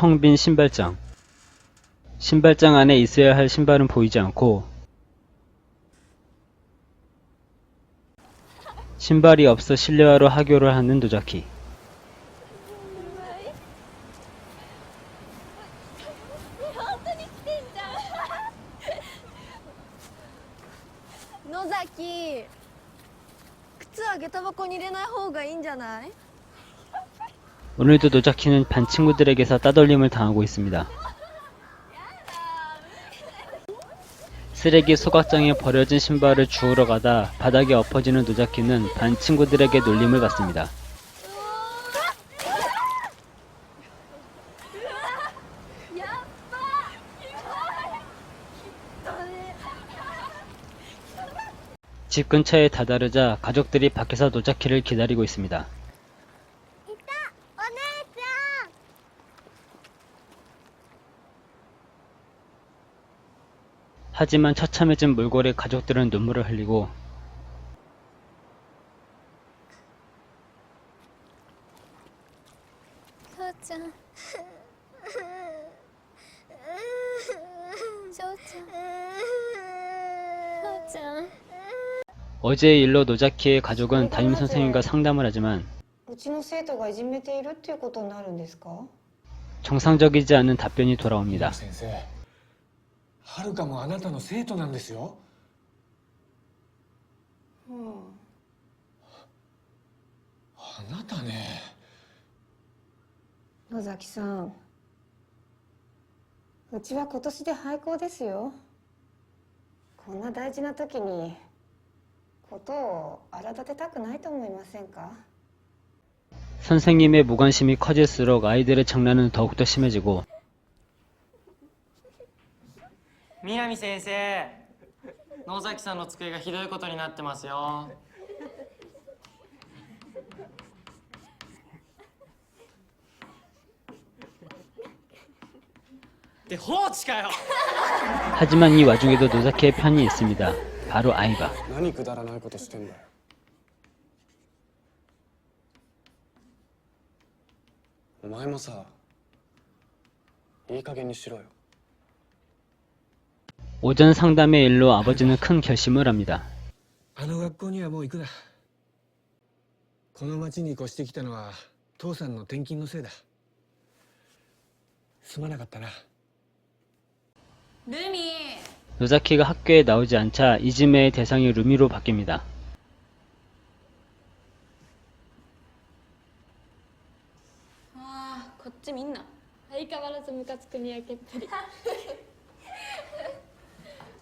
텅 빈 신발장. 신발장 안에 있어야 할 신발은 보이지 않고 신발이 없어 실내화로 하교를 하는 노자키. 오늘도 노자키는 반 친구들에게서 따돌림을 당하고 있습니다. 쓰레기 소각장에 버려진 신발을 주우러 가다 바닥에 엎어지는 노자키는 반 친구들에게 놀림을 받습니다. 집 근처에 다다르자 가족들이 밖에서 노자키를 기다리고 있습니다. 하지만 처참해진 몰골에 가족들은 눈물을 흘리고 父ちゃん翔ちゃん父ちゃん 어제의 일로 노자키의 가족은 담임 선생님과 상담을 하지만 うちの生徒がいじめているっていうことになるんですか 정상적이지 않은 답변이 돌아옵니다. 先生 はるかもあなたの生徒なんですようんあなたね野崎さんうちは今年で廃校ですよこんな大事な時にことを荒立てたくないと思いませんか 선생님의 무관심이 커질수록 아이들의 장난은 더욱더 심해지고 南先生野崎さんの机がひどいことになってますよって放置かよ 하지만 이 와중에도 노자키의 편이 있습니다. 바로 아이바. 何くだらないことしてんだよお前もさいい加減にしろよ 오전 상담의 일로 아버지는 큰 결심을 합니다. あの学校にはもう行くなこの町に越してきたのは父さんの転勤のせいだすまなかったなルミ 노자키가 학교에 나오지 않자 이즈메의 대상이 루미로 바뀝니다. ああこっちみんな相変わらずムカつくにやけっぷり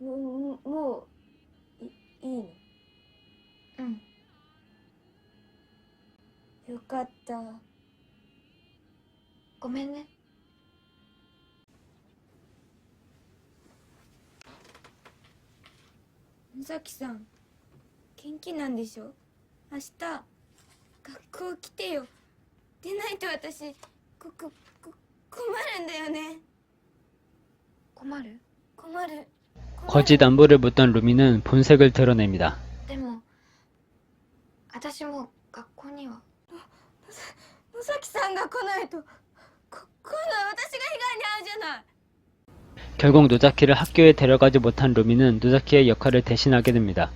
もうもういいいの？うん。よかった。ごめんね。野崎さん元気なんでしょ？明日学校来てよ。でないと私こここ困るんだよね。困る？困る 거짓 안부를 묻던 루미는 본색을 드러냅니다. でも私も学校には野崎さんが来ないとこ今度は私が被害に遭うじゃない 결국 노자키를 학교에 데려가지 못한 루미는 노자키의 역할을 대신하게 됩니다.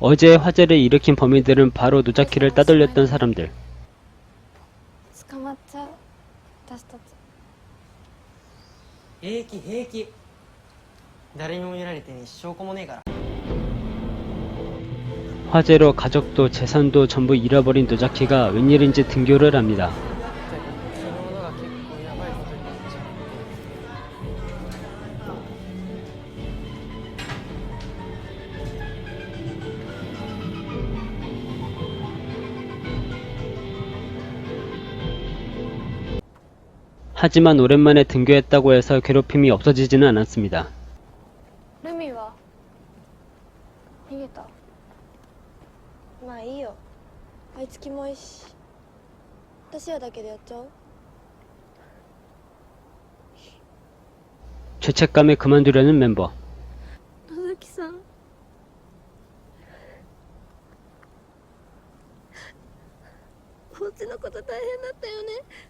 어제 화재를 일으킨 범인들은 바로 노자키를 따돌렸던 사람들. 捕まっちゃう私たち平気平気誰にも見られてねえし証拠もねえから 화재로 가족도 재산도 전부 잃어버린 노자키가 웬일인지 등교를 합니다. 하지만 오랜만에 등교했다고 해서 괴롭힘이 없어지지는 않았습니다. ルミは逃げたまあいいよあいつキモいし私らだけでやっちゃおう 죄책감에 그만두려는 멤버. 野崎さんこっちのこと大変だったよね私たち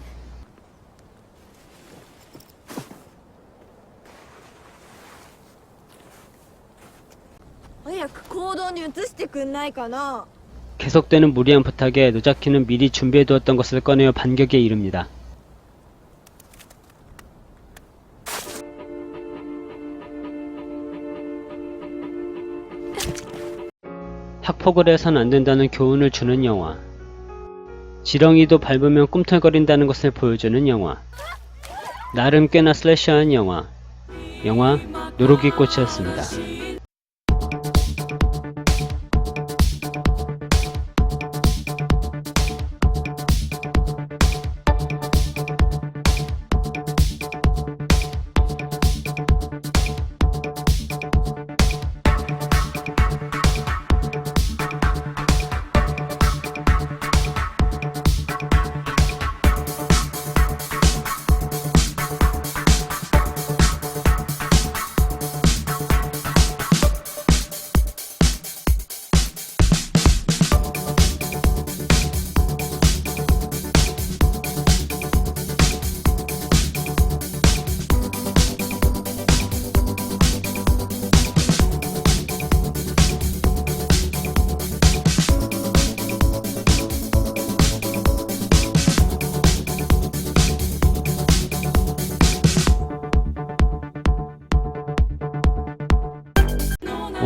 早く行動に移してくんないかな 계속되는 무리한 부탁에 노자키는 미리 준비해두었던 것을 꺼내어 반격에 이릅니다. 학폭을 해선 안 된다는 교훈을 주는 영화. 지렁이도 밟으면 꿈틀거린다는 것을 보여주는 영화. 나름 꽤나 슬래시한 영화. 영화 노루기 꽃이었습니다.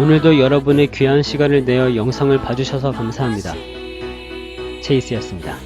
오늘도 여러분의 귀한 시간을 내어 영상을 봐주셔서 감사합니다. 체이스였습니다.